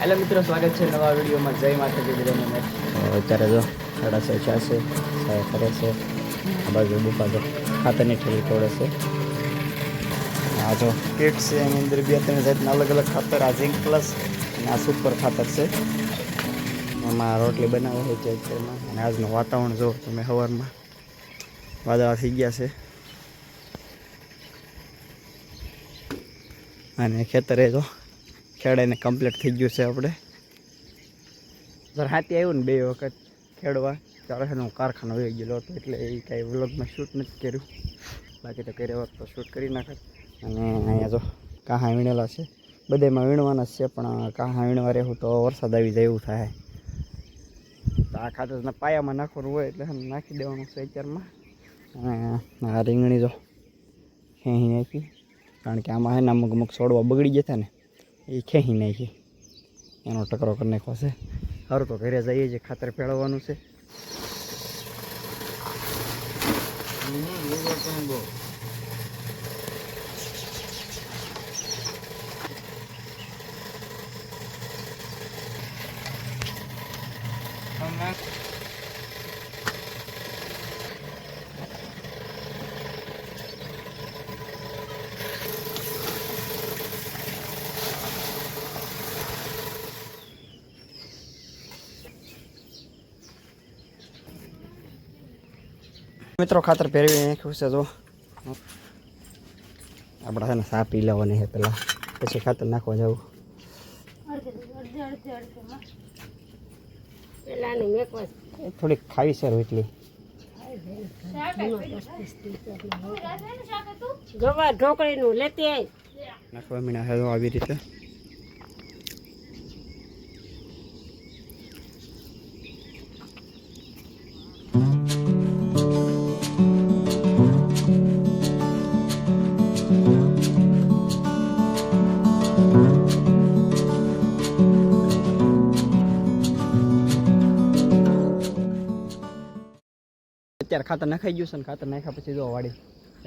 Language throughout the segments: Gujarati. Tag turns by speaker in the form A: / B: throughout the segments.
A: હેલો મિત્રો, સ્વાગત છે નવા વિડીયોમાં. જય માતાજી બધાને. અત્યારે જો સાડા છ છે સાહેબ કરે છે. આ બાજુ બુપા જો ખાતરની ઠેલી તોડે છે. આ જો કીટ છે, એની અંદર બે ત્રણ જાતના અલગ અલગ ખાતર, આ ઝીંક પ્લસ અને આ સુપર ખાતર છે. એમાં રોટલી બનાવે છે અત્યારમાં. અને આજનું વાતાવરણ જો તમે સવારમાં વાદળા થઈ ગયા છે. અને ખેતરે જો ખેડાઈને કમ્પ્લીટ થઈ ગયું છે આપણે. જરા હાથી આવ્યું ને બે વખત ખેડવા. ત્યારે છે ને હું કારખાનો વહી ગયેલો હતો, એટલે એ કાંઈ વ્લોગમાં શૂટ નથી કર્યું. બાકી તો કર્યા હોત તો શૂટ કરી નાખત. અને અહીંયા જો કાહા વીણેલા છે. બધેમાં વીણવાના છે, પણ કાહા વીણવા રહેવું તો વરસાદ આવી જાય એવું થાય. તો આ ખાતરના પાયામાં નાખવાનું હોય એટલે નાખી દેવાનું છે અત્યારમાં. અને આ રીંગણી જો હે આપી કારણ કે આમાં એના અમુક અમુક છોડવા બગડી હતા ને. એ ખેંચી નાખી. એનો ટકરો કરી નાખ્યો છે. સારું તો ઘરે જઈએ છીએ, ખાતર પેળવવાનું છે. મિત્રો ખાતર પહેરવી નાખ્યું છે જો આપણે છે ને સા પી લેવાની છે પહેલાં પછી ખાતર નાખવા જવું. થોડીક ખાવી છે રોટલી.
B: ગવા ઢોકળીનું લેતી
A: નાખવા મીણા આવી રીતે. અત્યારે ખાતર નખાઈ ગયું છે ને ખાતર નાખ્યા પછી જો વાડી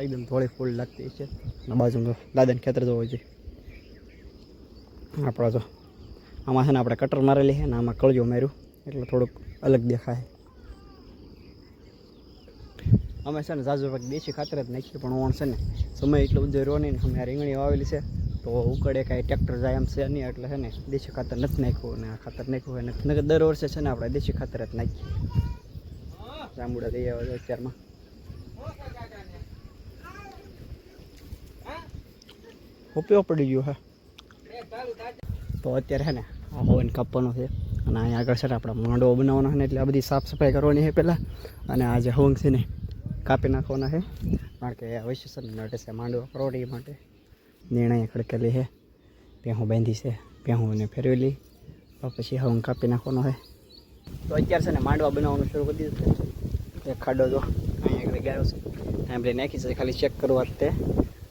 A: એકદમ થોડી ફૂલ લાગતી છે. અને બાજુમાં દાદાને ખેતર જોવો છે આપણા જો આમાં છે ને આપણે કટર મારેલી છે ને આમાં કળજો માર્યું એટલે થોડુંક અલગ દેખાય. અમે છે ને જાજુ પાક દેશી ખાતર જ નાખીએ પણ ઓણ છે ને સમય એટલો બધો રહ્યો નહીં અમે રીંગણી વાવેલી છે તો ઉકળે કાંઈ ટ્રેક્ટર જાય એમ છે નહીં એટલે છે ને દેશી ખાતર નથી નાખ્યું અને આ ખાતર નાખ્યું હોય ને દર વર્ષે છે ને આપણે દેશી ખાતર જ નાખીએ. જાંબુડા લઈ આવે છે અત્યારમાં. ઉપયોગ પડી ગયો હા. તો અત્યારે છે ને આ હોવન કાપવાનો છે અને અહીંયા આગળ છે ને આપણે માંડવો બનાવવાનો છે ને એટલે આ બધી સાફ સફાઈ કરવાની છે પહેલાં અને આ જે છે ને કાપી નાખવાના છે. કારણ કે અવશ્ય છે નટે છે માંડવો કરોડી માટે નિર્ણય ખડકેલી છે. પેહું બાંધી છે ભેહુંને ફેરવેલી, તો પછી હવે કાપી નાખવાનો છે. તો અત્યારે છે ને માંડવા બનાવવાનું શરૂ કરી દીધું એક ખાડો જો અહીંયા આગળ ગાળો છે. બધી નાખી છે ખાલી ચેક કરવા તે.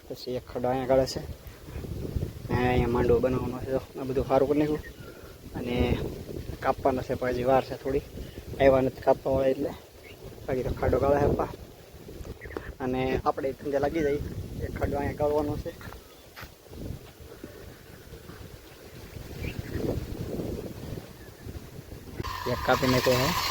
A: પછી એક ખાડો અહીંયા ગાળે છે. અહીંયા માંડવો બનાવવાનો છે. આ બધું સારું કરી નાખ્યું. અને કાપવાનો છે પછી વાર છે થોડી. આવ્યા નથી કાપવા હોય એટલે. બાકી તો ખાડો ગાળે આપવા અને આપણે ધંધે લાગી જાય એક ખાડો અહીંયા ગાળવાનો છે. એક કાપી નાખ્યો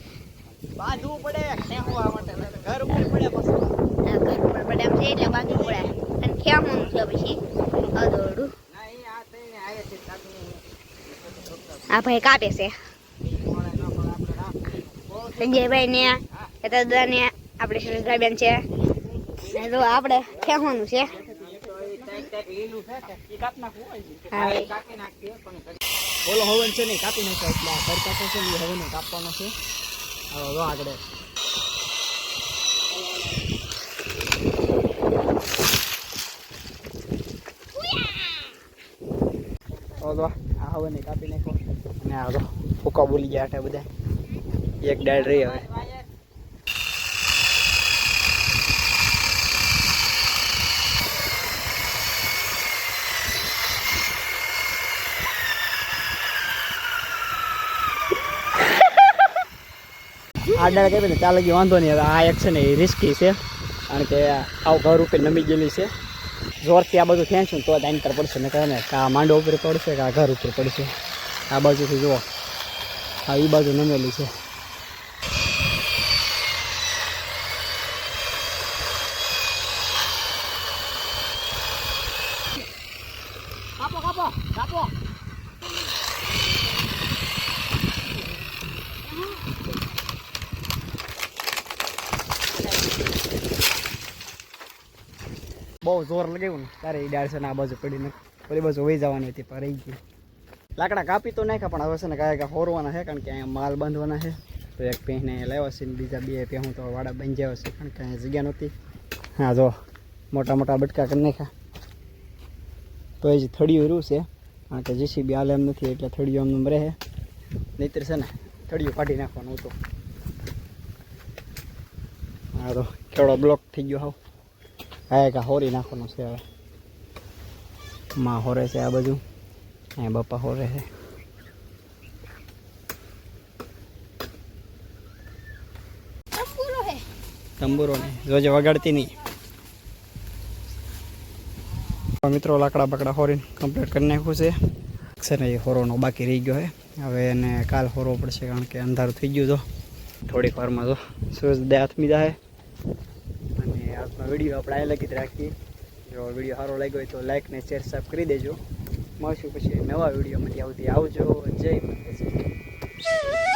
A: બાંધવું પડે. ખેંચવા માટે. ઘર ઉપર પડે પછી.
C: ઘર ઉપર પડે એમ છે એટલે બાકી પડે. અને છે પછી? અદોડું આ ભાઈ કાપે છે. સંજયભાઈ ને દાદા ને આપણે સુરેશભાઈ છે. ને તો આપણે ખેવાનું છે? બોલો
A: ઓલો હવન છે ને કાપી નાખ્યો. એટલે ઘર કાપો છે એ હવન કાપવાનો છે. હવે આગળ. તો આ હવે ને કાપી નાખો અને આ તો ફૂકા બોલી ગયા બધા. એક ડાળ રહી હવે. આ કહે ને, ત્યાં વાંધો નહીં. હવે આ એક છે ને, એ રિસ્કી છે. કારણ કે આવું ઘર ઉપર નમી ગયેલી છે. જોરથી આ બધું ખેંચું ને તો જ આની પર પડશે. ને કહે ને આ માંડો ઉપર પડશે કે આ ઘર ઉપર પડશે. આ બાજુથી જુઓ. આ એ બાજુ નમેલી છે. કાપો. બહુ જોર લગાવ્યું ને, ત્યારે એ ડાળ છે આ બાજુ પડીને પેલી બાજુ વહી જવાની હતી, પણ રહી ગઈ લાકડા કાપી તો નાખ્યા, પણ હવે છે ને કાંઈ કાંઈ હોરવાના છે, કારણ કે અહીંયા માલ બાંધવાના છે. તો એક પહેને લાવ્યા છે ને બીજા બે પહેવું તો વાડા બંજાવ્યા છે, કારણ કે અહીંયા જગ્યા નહોતી. હા, જો, મોટા મોટા બટકા કરી નાખ્યા. તો એ જ થળિયું રહ્યું છે, કારણ કે જીસીબી હાલે એમ નથી, એટલે થળિયું એમ રહે. નહીતર છે ને, થળિયું કાઢી નાખવાનું હતું. હા, તો કેવડો બ્લોક થઈ ગયો હાવ. હા કા હોરી નાખવાનું છે હવે. માં હોરે છે આ બાજુ. અહીંયા બાપા હોરે છે. તંબુરો ને જોજે વગાડતી નહીં. મિત્રો લાકડા બાકડા હોરીને કમ્પ્લીટ કરી નાખ્યું છે. છે ને એ હોરોનો બાકી રહી ગયો છે હવે એને કાલ હોરવો પડશે કારણ કે અંધારું થઈ ગયું તો થોડીક વારમાં તો સૂરજ દે હાથમી જાય આજનો વીડિયો આપણે આ લગી જ રાખીએ. જો વીડિયો સારો લાગ્યો હોય તો લાઇક ને શેર સબ કરી દેજો. મળશું પછી નવા વીડિયો વિડીયોમાંથી આવતી. આવજો, જય માતાજી.